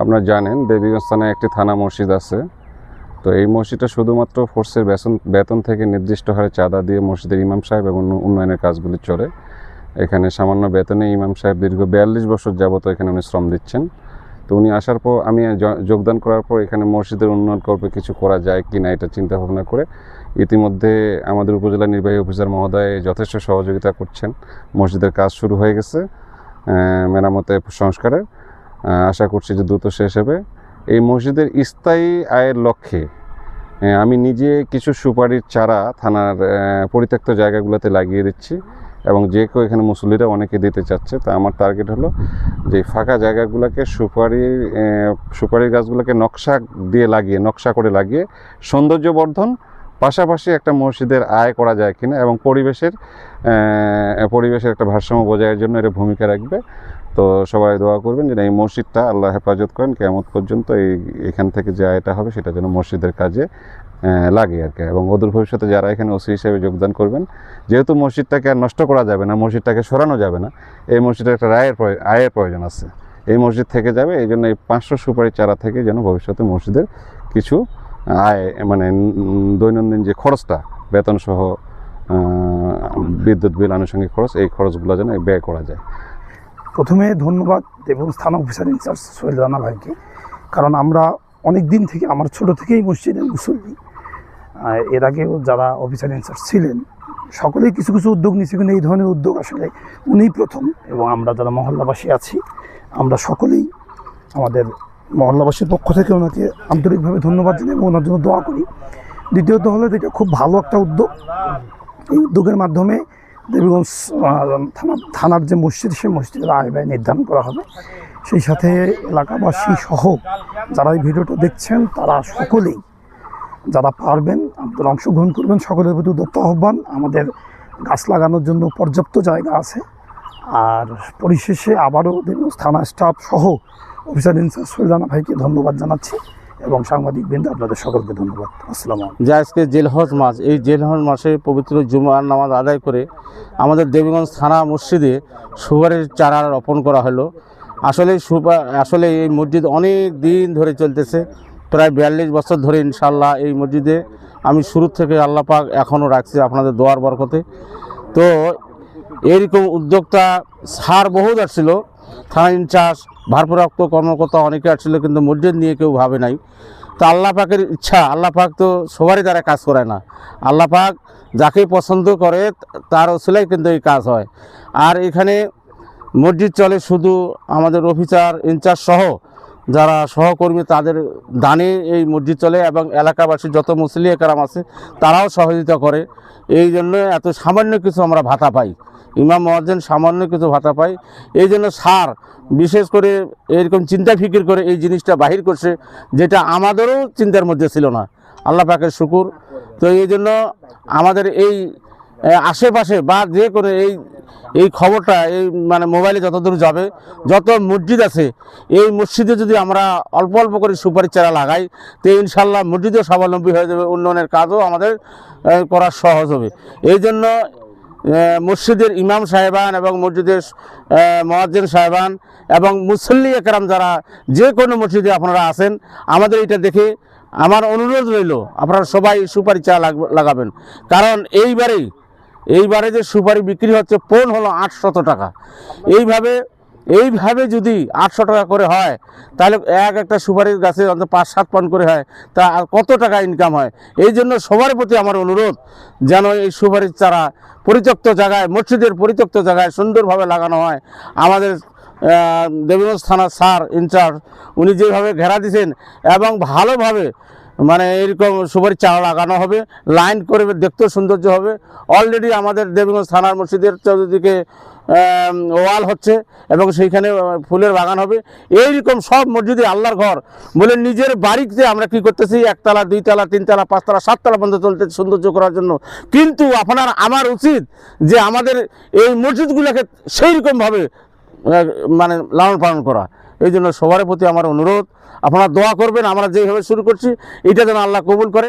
আপনারা জানেন দেবীগঞ্জ থানায় একটি থানা মসজিদ আছে। তো এই মসজিদটা শুধুমাত্র ফোর্সের বেতন বেতন থেকে নির্দিষ্ট হারে চাঁদা দিয়ে মসজিদের ইমাম সাহেব এবং উন্নয়নের কাজগুলি চলে। এখানে সামান্য বেতনে ইমাম সাহেব দীর্ঘ বিয়াল্লিশ বছর যাবত এখানে উনি শ্রম দিচ্ছেন। তো উনি আসার পর আমি যোগদান করার পর এখানে মসজিদের উন্নয়ন করবে কিছু করা যায় কি না এটা চিন্তা ভাবনা করে ইতিমধ্যে আমাদের উপজেলা নির্বাহী অফিসার মহোদয় যথেষ্ট সহযোগিতা করছেন। মসজিদের কাজ শুরু হয়ে গেছে মেরামতে সংস্কারের আশা করছি যে দ্রুত শেষ হবে। এই মসজিদের স্থায়ী আয়ের লক্ষ্যে আমি নিজে কিছু সুপারির চারা থানার পরিত্যক্ত জায়গাগুলোতে লাগিয়ে দিচ্ছি এবং যে কেউ এখানে মুসল্লিরা অনেকে দিতে চাচ্ছে তা আমার টার্গেট হলো যে ফাঁকা জায়গাগুলোকে সুপারি আহ, সুপারির গাছগুলোকে নকশা দিয়ে লাগিয়ে নকশা করে লাগিয়ে সৌন্দর্যবর্ধন পাশাপাশি একটা মসজিদের আয় করা যায় কিনা এবং পরিবেশের পরিবেশের একটা ভারসাম্য বজায়ের জন্য এটা ভূমিকা রাখবে। তো সবাই দোয়া করবেন যেন এই মসজিদটা আল্লাহ হেফাজত করেন কেমন পর্যন্ত এই, এখান থেকে যে আয়টা হবে সেটা যেন মসজিদের কাজে লাগে আর কি। এবং অদূর ভবিষ্যতে যারা এখানে ওসি হিসেবে যোগদান করবেন, যেহেতু মসজিদটাকে আর নষ্ট করা যাবে না, মসজিদটাকে সরানো যাবে না, এই মসজিদের একটা রায়ের আয়ের প্রয়োজন আছে। এই মসজিদ থেকে যাবে এই জন্য এই পাঁচশো সুপারি চারা থেকে যেন ভবিষ্যতে মসজিদের কিছু আয় মানে দৈনন্দিন যে খরচটা বেতন সহ বিদ্যুৎ বিল আনুষঙ্গিক খরচ, এই খরচগুলো যেন ব্যয় করা যায়। প্রথমে ধন্যবাদ এবং স্থান অফিসার ইনচার্জ সোহেল রানা ভাইকে, কারণ আমরা অনেক দিন থেকে, আমার ছোট থেকেই মসজিদের মুসল্লি এর আগেও যারা অফিসার ইনচার্জ ছিলেন সকলেই কিছু কিছু উদ্যোগ নিচ্ছে কিন্তু এই ধরনের উদ্যোগ আসলে উনিই প্রথম এবং আমরা যারা মহল্লাবাসী আছি, আমরা সকলেই আমাদের মহল্লাবাসীর পক্ষ থেকে ওনাকে আন্তরিকভাবে ধন্যবাদ জানাই এবং ওনার জন্য দোয়া করি। দ্বিতীয়ত হলো এটা খুব ভালো একটা উদ্যোগ। এই উদ্যোগের মাধ্যমে দেবীগঞ্জ থানা, থানার যে মসজিদ, সেই মসজিদের আয় ব্যয় নির্ধারণ করা হবে। সেই সাথে এলাকাবাসী সহ যারা এই ভিডিওটা দেখছেন, তারা সকলেই যারা পারবেন, আপনারা অংশগ্রহণ করবেন, সকলের প্রতি উদ্যত্ত আহ্বান। আমাদের গাছ লাগানোর জন্য পর্যাপ্ত জায়গা আছে। আর পরিশেষে আবারও দেবীগঞ্জ থানা স্টাফ সহ অফিসার ইনচার্জ সুলজানা ভাইকে ধন্যবাদ জানাচ্ছি এবং সাংবাদিক বৃন্দ আপনাদের সকলকে ধন্যবাদ। আসসালামু যে আজকে জেলহজ মাস, এই জেলহজ মাসে পবিত্র জুমার নামাজ আদায় করে আমাদের দেবীগঞ্জ থানা মসজিদে সুপারির চারা রোপণ করা হলো। আসলে সুপা, আসলে এই মসজিদ অনেক দিন ধরে চলতেছে, প্রায় বিয়াল্লিশ বছর ধরে ইনশাল্লাহ এই মসজিদে। আমি শুরু থেকে আল্লাহ পাক এখনও রাখছি আপনাদের দোয়ার বরকতে। তো এইরকম উদ্যোক্তা সার বহুত আসছিল থানা ইনচার্জ ভারপ্রাপ্ত কর্মকর্তা অনেকে আসছিল কিন্তু মসজিদ নিয়ে কেউ ভাবে নাই। তো আল্লাহ পাকের ইচ্ছা, আল্লাহ পাক তো সবারই দ্বারা কাজ করে না। আল্লাহ পাক যাকে পছন্দ করে, তার ওসিলাই কিন্তু এই কাজ হয়। আর এখানে মসজিদ চলে শুধু আমাদের অফিসার, ইনচার্জ সহ যারা সহকর্মী, তাদের দানে এই মসজিদ চলে এবং এলাকাবাসী যত মুসলি একরাম আছে, তারাও সহযোগিতা করে। এই জন্য এত সামান্য কিছু আমরা ভাতা পাই। ইমাম মহাজন সামান্য কিছু ভাতা পাই এই জন্য সার, বিশেষ করে এরকম চিন্তা ফিকির করে এই জিনিসটা বাহির করছে, যেটা আমাদেরও চিন্তার মধ্যে ছিল না। আল্লাহ পাকের শুকুর। তো এই জন্য আমাদের এই আশেপাশে বা যে কোনো এই এই খবরটা, এই মানে মোবাইলে যতদূর যাবে, যত মসজিদ আছে, এই মসজিদে যদি আমরা অল্প অল্প করে সুপারি চারা লাগাই, তো ইনশাল্লাহ মসজিদও স্বাবলম্বী হয়ে যাবে, উন্নয়নের কাজও আমাদের করা সহজ হবে। এই জন্য মসজিদের ইমাম সাহেবান এবং মসজিদের মহাজ্জেন সাহেবান এবং মুসল্লি একরাম যারা, যে কোনো মসজিদে আপনারা আছেন, আমাদের এটা দেখে আমার অনুরোধ রইল, আপনারা সবাই সুপারি চা লাগ- লাগাবেন। কারণ এইবারেই এইবারে যে সুপারি বিক্রি হচ্ছে পোন হলো আটশত টাকা। এইভাবে এইভাবে যদি আটশো টাকা করে হয়, তাহলে এক একটা সুপারির গাছে অন্তত পাঁচ, সাত পান করে হয়, তা আর কত টাকা ইনকাম হয়? এই জন্য সবার প্রতি আমার অনুরোধ, যেন এই সুপারির চারা পরিত্যক্ত জায়গায়, মসজিদের পরিত্যক্ত জায়গায় সুন্দরভাবে লাগানো হয়। আমাদের দেবীগঞ্জ থানার স্যার ইনচার্জ উনি যেভাবে ঘেরা দিয়েছেন এবং ভালোভাবে মানে এরকম সুপারি চারা লাগানো হবে, লাইন করে দেখতেও সৌন্দর্য হবে। অলরেডি আমাদের দেবীগঞ্জ থানার মসজিদের চতুর্দিকে ওয়াল হচ্ছে এবং সেইখানে ফুলের বাগান হবে। এইরকম সব মসজিদে আল্লাহর ঘর। বলে নিজের বাড়িতে আমরা কি করতেছি? একতলা, দুইতলা, তিনতলা, পাঁচতলা, সাততলা পর্যন্ত চলতে সৌন্দর্য করার জন্য। কিন্তু আপনার, আমার উচিত যে আমাদের এই মসজিদগুলোকে সেইরকমভাবে মানে লালন পালন করা। এই জন্য সবার প্রতি আমার অনুরোধ। আপনারা দোয়া করবেন, আমরা যেভাবে শুরু করছি, এটা যেন আল্লাহ কবুল করে।